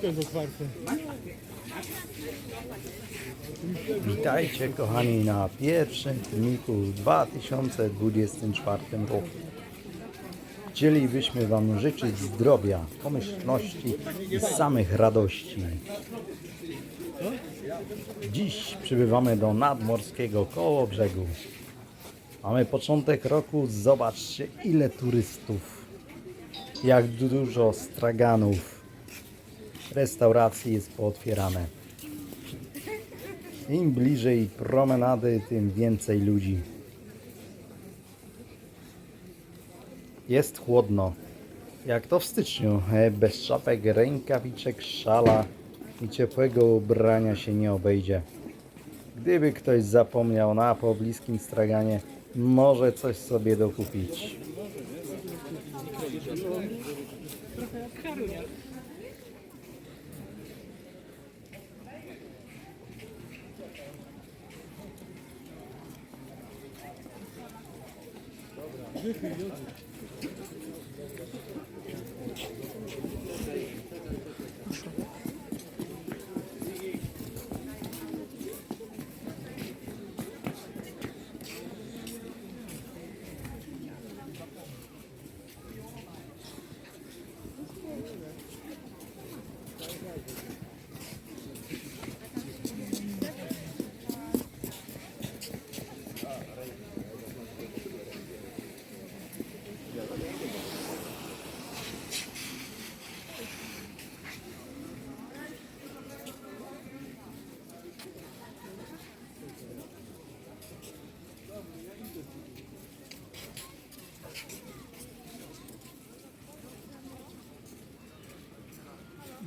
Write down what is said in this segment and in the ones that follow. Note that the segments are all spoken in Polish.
Wszystko jest otwarte. Witajcie kochani na pierwszym filmiku w 2024 roku. Chcielibyśmy Wam życzyć zdrowia, pomyślności i samych radości. Dziś przybywamy do nadmorskiego koło brzegu. Mamy początek roku, zobaczcie ile turystów, jak dużo straganów. Restauracji jest pootwierane. Im bliżej promenady, tym więcej ludzi. Jest chłodno. Jak to w styczniu. Bez czapek, rękawiczek, szala i ciepłego ubrania się nie obejdzie. Gdyby ktoś zapomniał na pobliskim straganie, może coś sobie dokupić. Жив и идет.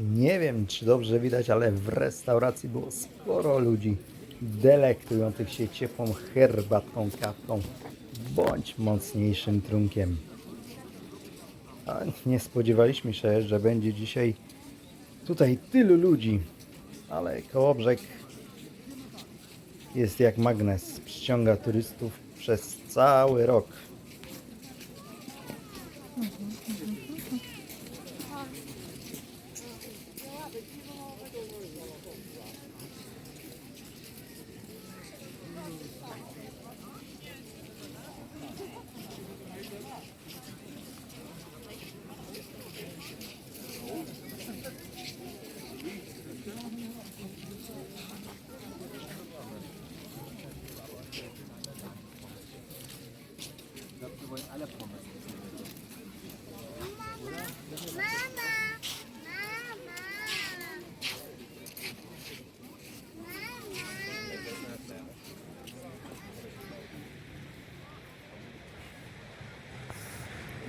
Nie wiem, czy dobrze widać, ale w restauracji było sporo ludzi delektujących się ciepłą herbatką, kawką bądź mocniejszym trunkiem. A nie spodziewaliśmy się, że będzie dzisiaj tutaj tylu ludzi, ale Kołobrzeg jest jak magnes, przyciąga turystów przez cały rok.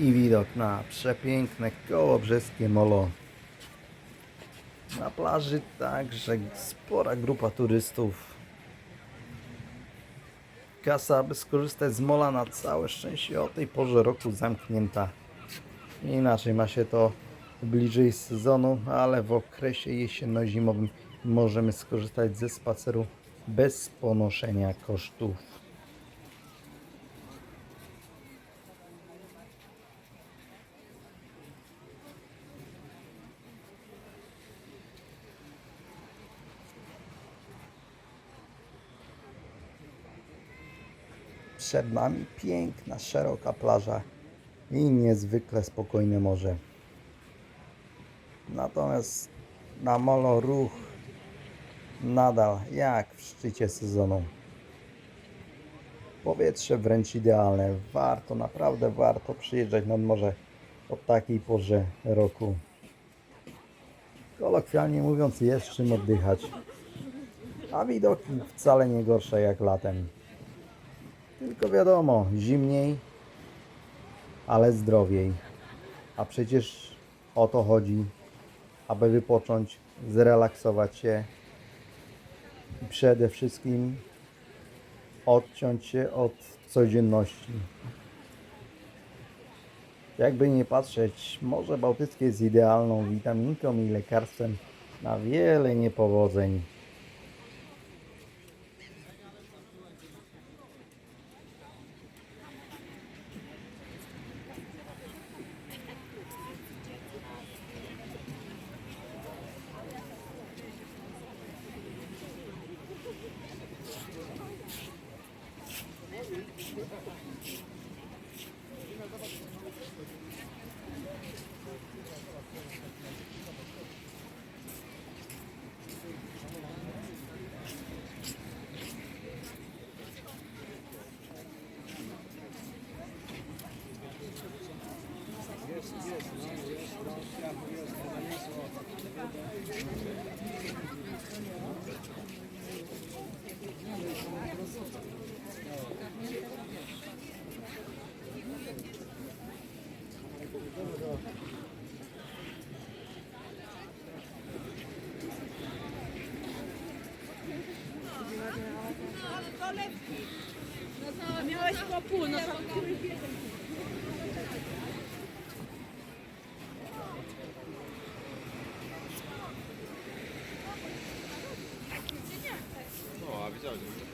I widok na przepiękne kołobrzeskie molo. Na plaży także spora grupa turystów. Kasa, aby skorzystać z mola na całe szczęście o tej porze roku zamknięta. Inaczej ma się to bliżej sezonu, ale w okresie jesienno-zimowym możemy skorzystać ze spaceru bez ponoszenia kosztów. Przed nami piękna, szeroka plaża i niezwykle spokojne morze. Natomiast na molo ruch nadal jak w szczycie sezonu. Powietrze wręcz idealne. Warto, naprawdę warto przyjeżdżać nad morze o takiej porze roku. Kolokwialnie mówiąc, jest czym oddychać. A widoki wcale nie gorsze jak latem. Tylko wiadomo, zimniej, ale zdrowiej. A przecież o to chodzi, aby wypocząć, zrelaksować się i przede wszystkim odciąć się od codzienności. Jakby nie patrzeć, Morze Bałtyckie jest idealną witaminką i lekarstwem na wiele niepowodzeń. Miałeś po pół, no to... No,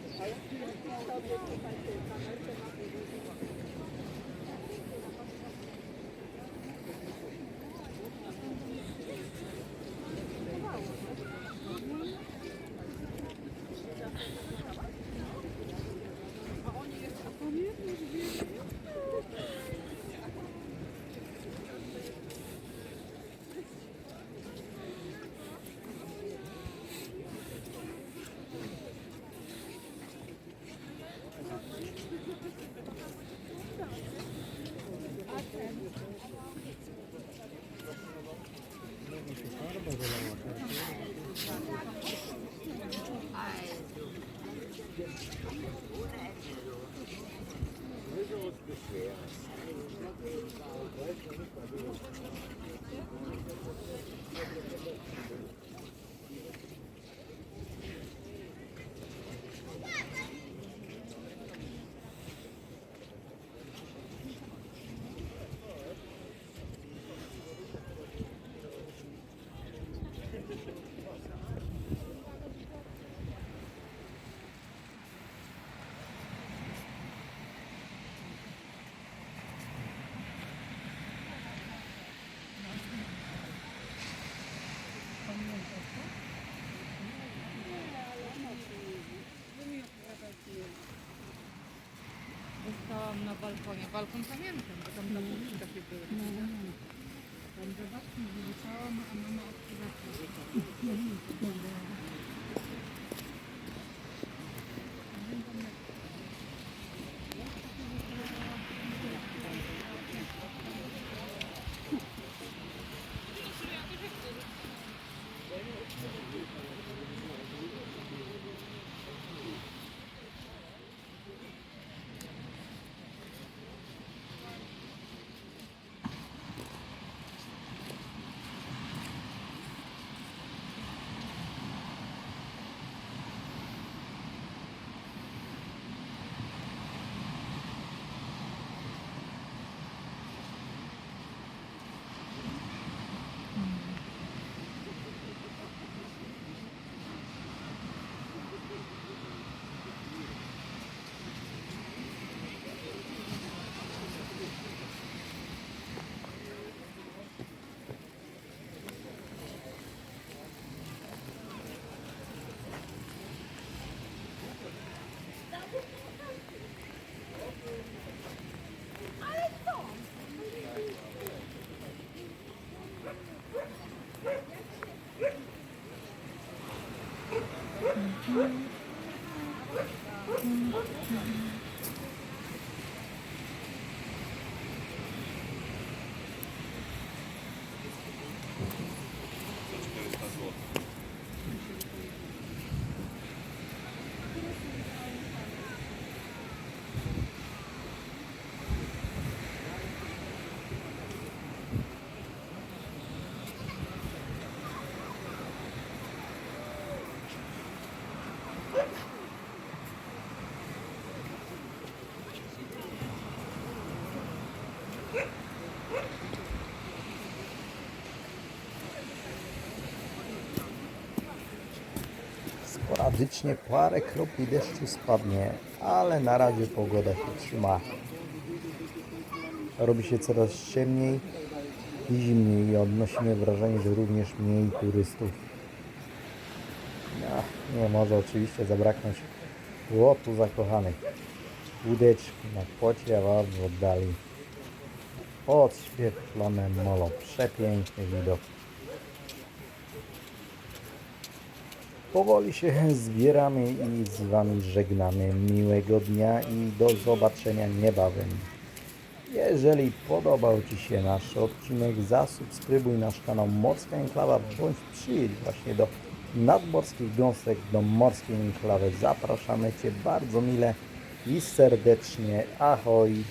好了，今天就到这里，感谢大家的观。Dostałam na balkonie. Balkon pamiętam, bo tam zabawki Sporadycznie parę kropli deszczu spadnie, ale na razie pogoda się trzyma. Robi się coraz ciemniej i zimniej i odnosimy wrażenie, że również mniej turystów. No, nie może oczywiście zabraknąć łotu zakochanych. Łódeczki na płocie, a w oddali odświetlone molo. Przepiękny widok. Powoli się zbieramy i z Wami żegnamy. Miłego dnia i do zobaczenia niebawem. Jeżeli podobał Ci się nasz odcinek, zasubskrybuj nasz kanał Morska Enklawa bądź przyjedź właśnie do nadmorskich gąsek, do Morskiej Enklawy. Zapraszamy Cię bardzo mile i serdecznie. Ahoj!